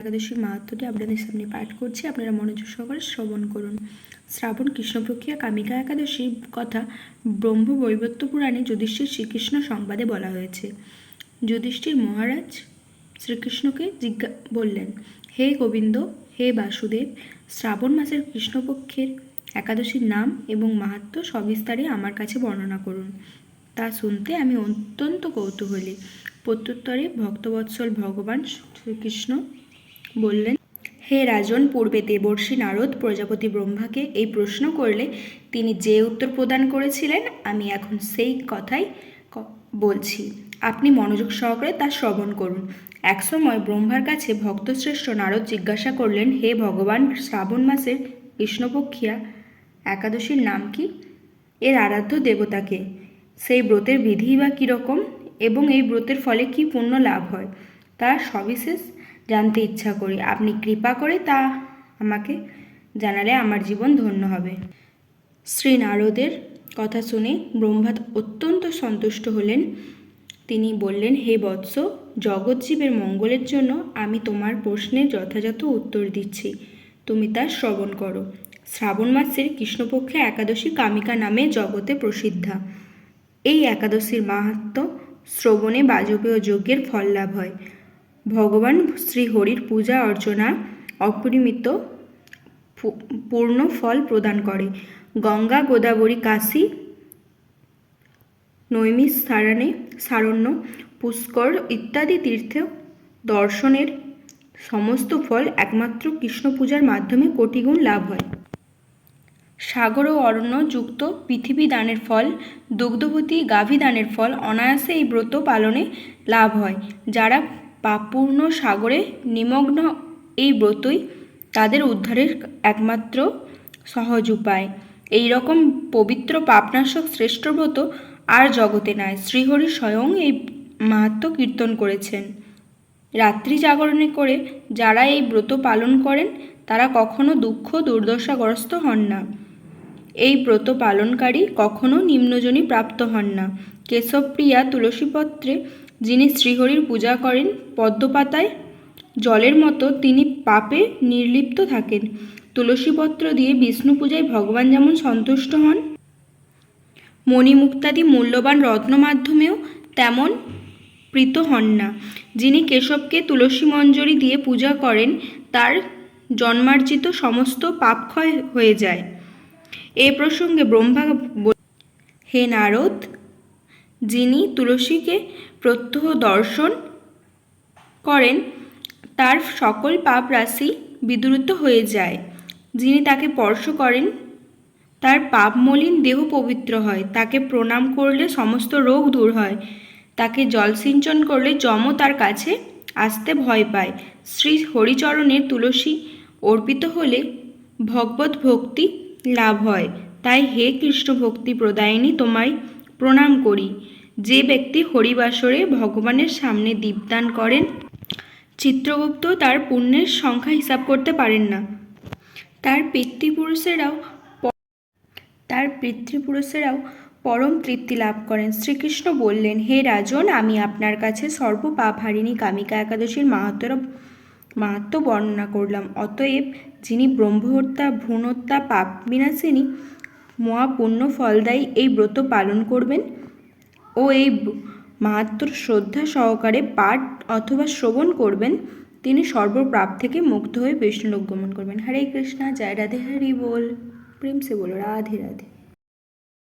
একাদশীর মাহাত্মটি আপনাদের সামনে পাঠ করছি। আপনারা মনোযোগ সহকারে শ্রবণ করুন। শ্রাবণ কৃষ্ণপক্ষিয়া কামিকা একাদশীর কথা ব্রহ্ম বৈবত্য পুরাণে যুধিষ্ঠির শ্রীকৃষ্ণ সংবাদে বলা হয়েছে। যুধিষ্ঠির মহারাজ শ্রীকৃষ্ণকে জিজ্ঞা বললেন, হে গোবিন্দ, হে বাসুদেব, শ্রাবণ মাসের কৃষ্ণপক্ষের একাদশীর নাম এবং মাহাত্ম্য সবিস্তারে আমার কাছে বর্ণনা করুন। তা শুনতে আমি অত্যন্ত কৌতূহলী। প্রত্যুত্তরে ভক্তবৎসল ভগবান শ্রীকৃষ্ণ বললেন, হে রাজন, পূর্বে দেবর্ষী নারদ প্রজাপতি ব্রহ্মাকে এই প্রশ্ন করলে তিনি যে উত্তর প্রদান করেছিলেন, আমি এখন সেই কথাই বলছি। আপনি মনোযোগ সহকারে তা শ্রবণ করুন। একসময় ব্রহ্মার কাছে ভক্তশ্রেষ্ঠ নারদ জিজ্ঞাসা করলেন, হে ভগবান, শ্রাবণ মাসের কৃষ্ণপক্ষিয়া একাদশীর নাম কি? এর আরাধ্য দেবতাকে সেই ব্রতের বিধি বা কীরকম এবং এই ব্রতের ফলে কি পুণ্য লাভ হয়? তা সবিশেষ জানতে ইচ্ছা করি। আপনি কৃপা করে তা আমাকে জানালে আমার জীবন ধন্য হবে। শ্রী নারদের কথা শুনে ব্রহ্মা অত্যন্ত সন্তুষ্ট হলেন। তিনি বললেন, হে বৎস জগৎজীবের মঙ্গলের জন্য আমি তোমার প্রশ্নের যথাযথ উত্তর দিচ্ছি। তুমি তা শ্রবণ করো। শ্রাবণ মাসের কৃষ্ণপক্ষে একাদশী কামিকা নামে জগতে প্রসিদ্ধা। এই একাদশীর মাহাত্ম শ্রবণে বাজপেয় যজ্ঞের ফল লাভ হয়। ভগবান শ্রীহরির পূজা অর্চনা অপরিমিত পূর্ণ ফল প্রদান করে। গঙ্গা গোদাবরী কাশী, নৈমিষ সারণে, সারণ্য, পুষ্কর ইত্যাদি তীর্থ দর্শনের সমস্ত ফল একমাত্র কৃষ্ণ পূজার মাধ্যমে কোটিগুণ লাভ হয়। সাগর ও অরণ্য যুক্ত পৃথিবী দানের ফল, দুগ্ধবতী গাভী দানের ফল অনায়াসে এই ব্রত পালনে লাভ হয়, যারা পাপপূর্ণ সাগরে নিমগ্ন এই ব্রতই তাদের উদ্ধারের একমাত্র সহজ উপায়। এই রকম পবিত্র পাপনাশক শ্রেষ্ঠ ব্রত আর জগতে নাই। শ্রীহরি স্বয়ং এই মাহাত্ম কীর্তন করেছেন। রাত্রি জাগরণে করে যারা এই ব্রত পালন করেন, তারা কখনো দুঃখ দুর্দশাগ্রস্ত হন না। এই ব্রত পালনকারী কখনো নিম্নজনী প্রাপ্ত হন না। কেশবপ্রিয়া তুলসীপত্রে যিনি শ্রীহরির পূজা করেন পদ্মপাতায়, জলের মতো তিনি পাপে নির্লিপ্ত থাকেন। তুলসীপত্র দিয়ে বিষ্ণু পূজায় ভগবান যেমন সন্তুষ্ট হন, মণিমুক্তাদি মূল্যবান রত্ন মাধ্যমেও তেমন প্রীত হন না। যিনি কেশবকে তুলসী মঞ্জরি দিয়ে পূজা করেন, তার জন্মার্জিত সমস্ত পাপক্ষয় হয়ে যায়। এ প্রসঙ্গে ব্রহ্মা হে নারদ, যিনি তুলসীকে প্রত্যহ দর্শন করেন, তার সকল পাপ রাশি বিদ্রুত হয়ে যায়। যিনি তাকে স্পর্শ করেন, তার পাপ মলিন দেহ পবিত্র হয়। তাকে প্রণাম করলে সমস্ত রোগ দূর হয়। তাকে জল সিঞ্চন করলে যমও তার কাছে আসতে ভয় পায়। শ্রী হরিচরণের তুলসী অর্পিত হলে ভগবত ভক্তি লাভ হয়। তাই হে কৃষ্ণ ভক্তি প্রদায়িনী, তোমায় প্রণাম করি। যে ব্যক্তি হরিবাসরে ভগবানের সামনে দীপদান করেন, চিত্রগুপ্ত তার পুণ্যের সংখ্যা হিসাব করতে পারেন না। তার পিতৃপুরুষেরাও তার পিতৃপুরুষেরাও পরম তৃপ্তি লাভ করেন। শ্রীকৃষ্ণ বললেন, হে রাজন, আমি আপনার কাছে সর্ব পাপ হারিণী কামিকা একাদশীর মাহাত্মের মাহাত্ম বর্ণনা করলাম। অতএব যিনি ব্রহ্মহত্যা, ভ্রূণহত্যা, পাপ বিনাশিনী মহাপুণ্য ফলদায়ী এই ব্রত পালন করবেন ও এই মাহাত্ম শ্রদ্ধা সহকারে পাঠ অথবা শ্রবণ করবেন, তিনি সর্বপ্রাপ থেকে মুক্ত হয়ে বিষ্ণুলোক গমন করবেন। হরে কৃষ্ণা, জয় রাধে, হরি বল। প্রেমসে বলো, রাধে রাধে।